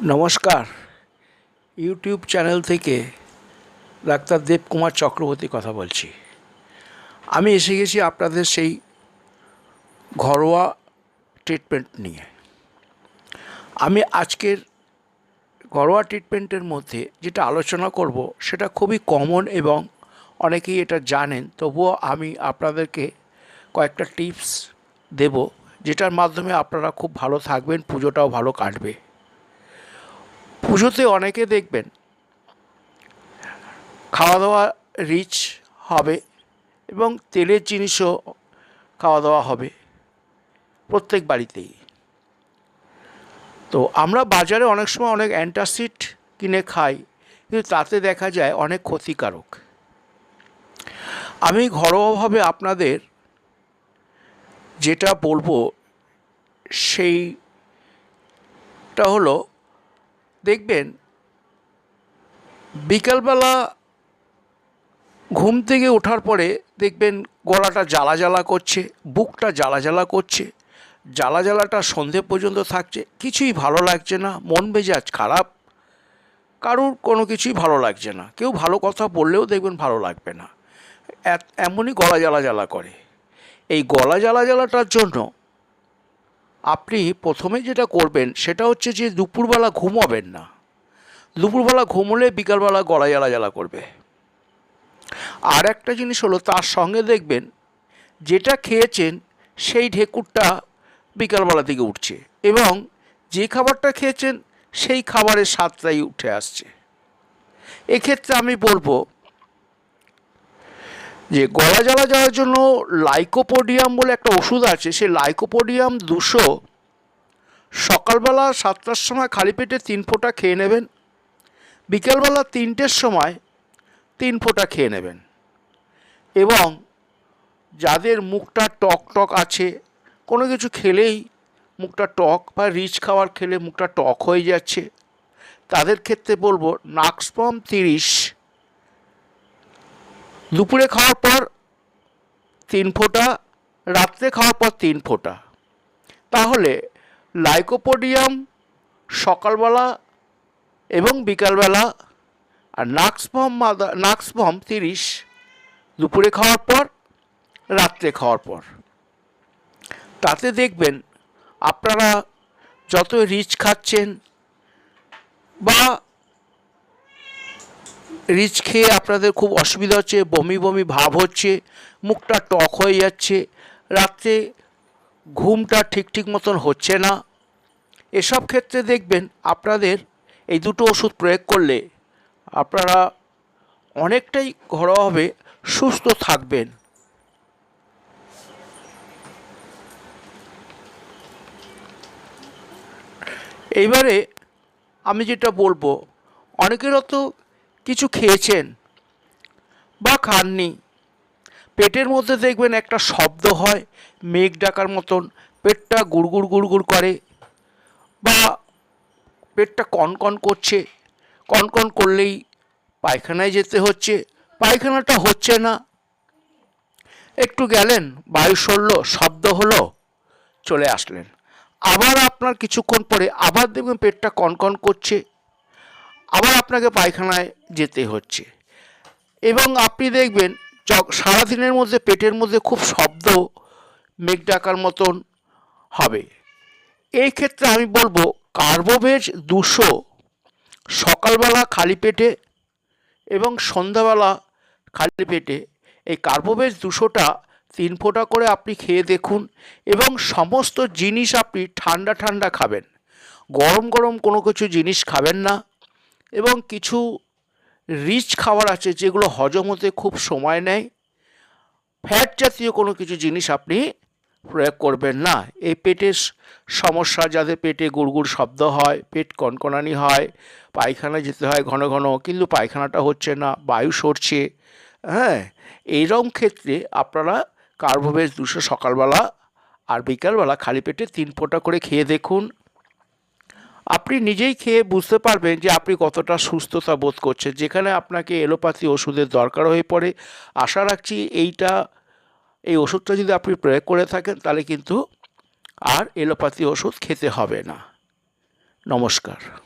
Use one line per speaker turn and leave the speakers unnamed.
নমস্কার। YouTube channel থেকে doctor Debkumar Chakraborty কথা বলছি। আমি এসে গেছি আপনাদের সেই ঘরোয়া ট্রিটমেন্ট নিয়ে। আমি আজকের ঘরোয়া ট্রিটমেন্টের মধ্যে যেটা আলোচনা করব সেটা খুবই কমন এবং অনেকেই এটা জানেন, তবুও আমি আপনাদেরকে কয়েকটা টিপস দেব, যেটার মাধ্যমে আপনারা খুব ভালো থাকবেন, পুজোটাও ভালো কাটবে। পুজোতে অনেকে দেখবেন খাওয়া দাওয়া রিচ হবে এবং তেলের জিনিসও খাওয়া দাওয়া হবে প্রত্যেক বাড়িতেই। তো আমরা বাজারে অনেক সময় অনেক অ্যান্টাসিড কিনে খাই, কিন্তু তাতে দেখা যায় অনেক ক্ষতিকারক। আমি ঘরোয়াভাবে আপনাদের যেটা বলব, সেইটা হলো দেখবেন, বিকালবেলা ঘুম থেকে ওঠার পরে দেখবেন গলাটা জ্বালা জ্বালা করছে, বুকটা জ্বালা জ্বালা করছে জ্বালা জ্বালাটা সন্ধে পর্যন্ত থাকছে, কিছুই ভালো লাগছে না, মন মেজাজ খারাপ, কারুর কোনো কিছুই ভালো লাগছে না, কেউ ভালো কথা বললেও দেখবেন ভালো লাগবে না এমনই গলা জ্বালা জ্বালা করে। এই গলা জ্বালা জ্বালাটার জন্য আপনি প্রথমে যেটা করবেন, সেটা হচ্ছে যে দুপুরবেলা ঘুমাবেন না। দুপুরবেলা ঘুমোলে বিকালবেলা গলা জ্বালা জ্বালা করবে। আর একটা জিনিস হলো, তার সঙ্গে দেখবেন, যেটা খেয়েছেন, সেই ঢেকুরটা বিকালবেলা থেকে উঠছে এবং যে খাবারটা খেয়েছেন, সেই খাবারের স্বাদটাই উঠে আসছে। এক্ষেত্রে আমি বলব যে গলা জ্বালা যাওয়ার জন্য লাইকোপোডিয়াম বলে একটা ওষুধ আছে, সেই লাইকোপোডিয়াম দুশো সকালবেলা সাতটার সময় খালি পেটে তিন ফোঁটা খেয়ে নেবেন, বিকেলবেলা তিনটের সময় তিন ফোঁটা খেয়ে নেবেন এবং যাদের মুখটা টক টক আছে, কোনো কিছু খেলেই মুখটা টক বা রিচ খাবার খেলে মুখটা টক হয়ে যাচ্ছে, তাদের ক্ষেত্রে বলব নাক্সপম তিরিশ দুপুরে খাওয়ার পর তিন ফোঁটা, রাত্রে খাওয়ার পর তিন ফোঁটা। তাহলে লাইকোপোডিয়াম সকালবেলা এবং বিকালবেলা আর নাক্সভম মাদা নাক্সভম তিরিশ দুপুরে খাওয়ার পর, রাত্রে খাওয়ার পর। তাতে দেখবেন আপনারা যত রিচ খাচ্ছেন বা রিচ খেয়ে আপনাদের খুব অসুবিধা হচ্ছে, বমি বমি ভাব হচ্ছে, মুখটা টক হয়ে যাচ্ছে, রাত্রে ঘুমটা ঠিক ঠিক মতন হচ্ছে না। এসব ক্ষেত্রে দেখবেন আপনাদের এই দুটো ওষুধ প্রয়োগ করলে আপনারা অনেকটাই ঘরোয়াভাবে সুস্থ থাকবেন। এইবারে আমি যেটা বলব, অনেকেরও তো কিছু খেয়েছেন বা খাননি। পেটের মধ্যে দেখবেন একটা শব্দ হয়, মেঘ ডাকার মতন। পেটটা গুড়গুড় গুড়গুড় করে বা পেটটা কনকন করছে। কনকন করলেই পায়খানায় যেতে হচ্ছে। পায়খানাটা হচ্ছে না। একটু গেলেন, বায়ু সরলো, শব্দ হলো, চলে আসলেন। আবার আপনার কিছুক্ষণ পরে আবার দেখবেন পেটটা কনকন করছে। আবার আপনাকে পায়খানায় যেতে হচ্ছে। এবং আপনি দেখবেন সারাদিনের মধ্যে পেটের মধ্যে খুব শব্দ মেঘ ডাকার মতন হবে। এই ক্ষেত্রে আমি বলব, কার্বোভেজ দুশো সকালবেলা খালি পেটে এবং সন্ধ্যাবেলা খালি পেটে, এই কার্বোভেজ দুশোটা তিন ফোঁটা করে আপনি খেয়ে দেখুন এবং সমস্ত জিনিস আপনি ঠান্ডা ঠান্ডা খাবেন। গরম গরম কোনো কিছু জিনিস খাবেন না। এবং কিছু রিচ খাবার আছে যেগুলো হজম হতে খুব সময় নেয়। ফ্যাট জাতীয় কোনো কিছু জিনিস আপনি প্রয়োগ করবেন না। এই পেটের সমস্যা যাদের পেটে গুড়গুড় শব্দ হয়, পেট কনকনানি হয় পায়খানা যেতে হয় ঘন ঘন, কিন্তু পায়খানাটা হচ্ছে না, বায়ু সরছে হ্যাঁ? এইরকম ক্ষেত্রে আপনারা কার্বোভেজ দুশো সকালবেলা আর বিকালবেলা খালি পেটে তিন ফোঁটা করে খেয়ে দেখুন। আপনি নিজেই খেয়ে বুঝতে পারবেন যে আপনি কতটা সুস্থতা বোধ করছেন। যেখানে আপনাকে এলোপ্যাথি ওষুধের দরকার হয়ে পড়ে। আশা রাখছি এইটা, এই ওষুধটা যদি আপনি প্রয়োগ করে থাকেন, তাহলে কিন্তু আর এলোপ্যাথি ওষুধ খেতে হবে না। নমস্কার।